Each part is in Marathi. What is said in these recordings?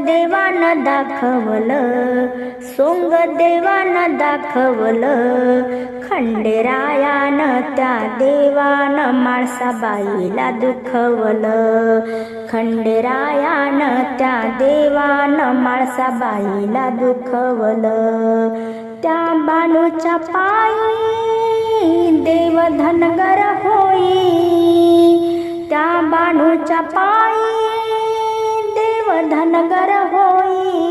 देवानं दाखवलं सोंग देवानं दाखवलं. खंडेरायानं त्या देवानं माळसाबाईला दुखवलं. खंडेरायानं त्या देवानं माळसाबाईला दुखवलं. त्या बाणूच्या पायी देव धनगर होई. त्या बाणूच्या पायी नगर होई.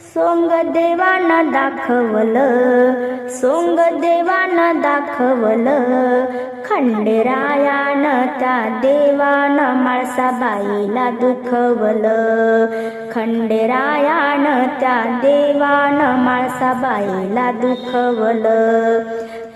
सोंग देवानं दाखवलं सोंग देवानं दाखवलं. खंडेरायानं त्या देवानं माळसाबाईला दुखवलं. खंडेरायानं त्या देवानं माळसाबाईला दुखवलं.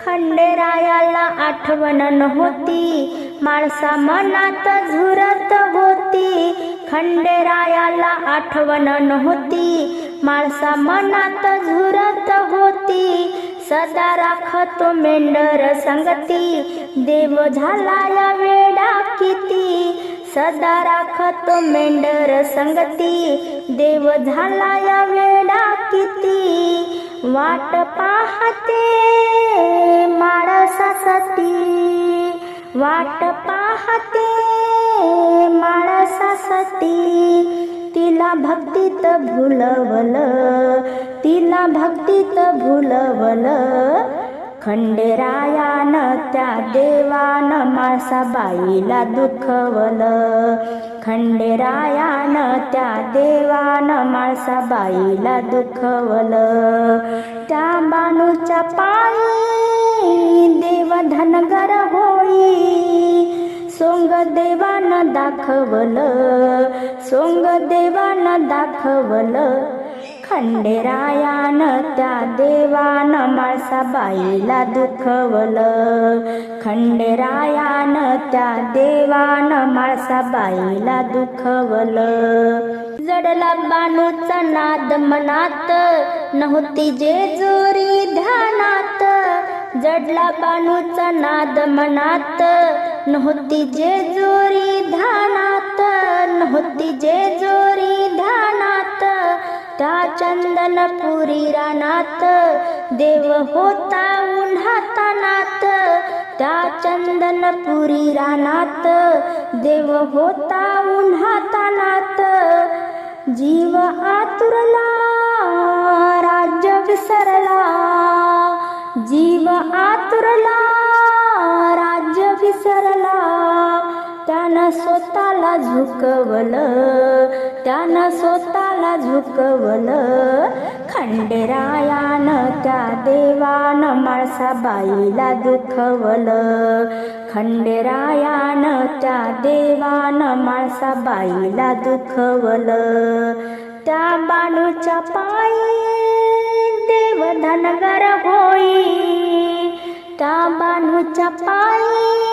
खंडेरायाला आठवण नव्हती माणसा मनात झुरत होती. खंडेरायाला आठवण नव्हती. माणसा मनात झुरत होती. सदा राखतो मेंढर संगती. देव झाला या वेडा किती. सदा राखतो मेंढर संगती. देव झाला या वेडा किती. वाट पाहते माणसासाठी वाट पाहते माळसासाठी तिला भक्तीत भुलवल तिला भक्तीत भुलवल. खंडेरायानं त्या देवानं माळसाबाईला दुखवलं. खंडेरायानं त्या देवानं माळसाबाईला दुखवलं. त्या बाणूच्या पायी देव धनगर होई. सोंग देवानं दाखवलं सोंग देवानं दाखवलं. खंडेरायानं त्या देवानं माळसाबाईला दुखवलं. खंडेरायानं त्या देवानं माळसाबाईला दुखवलं. जडला बाणूचा नाद मनात नव्हती जेजुरी ध्यानात. जडला बाणूचा नाद मनात नव्हती जेजुरी धानात नव्हती जेजुरी धानात त्या चंदनपुरी रानात देव होता उन्हातानात त्या चंदनपुरी रानात देव होता उन्हातानात जीव आतुरला राज्य विसरला. जीव आत त्यानं स्वतःला झुकवलं त्यानं स्वतःला झुकवलं. खंडेरायानं त्या देवानं माळसाबाईला दुखवलं. खंडेरायानं त्या देवानं माळसाबाईला दुखवलं. त्या बाणूच्या पायी देव धनगर होई. त्या बाणूच्या पायी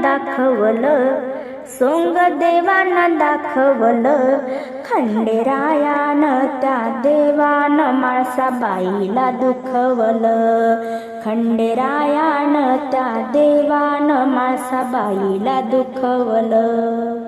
दाखवलं. सोंग देवानं दाखवलं. खंडेरायानं त्या देवानं माळसाबाईला दुखवलं. खंडेरायानं त्या देवानं माळसाबाईला दुखवलं.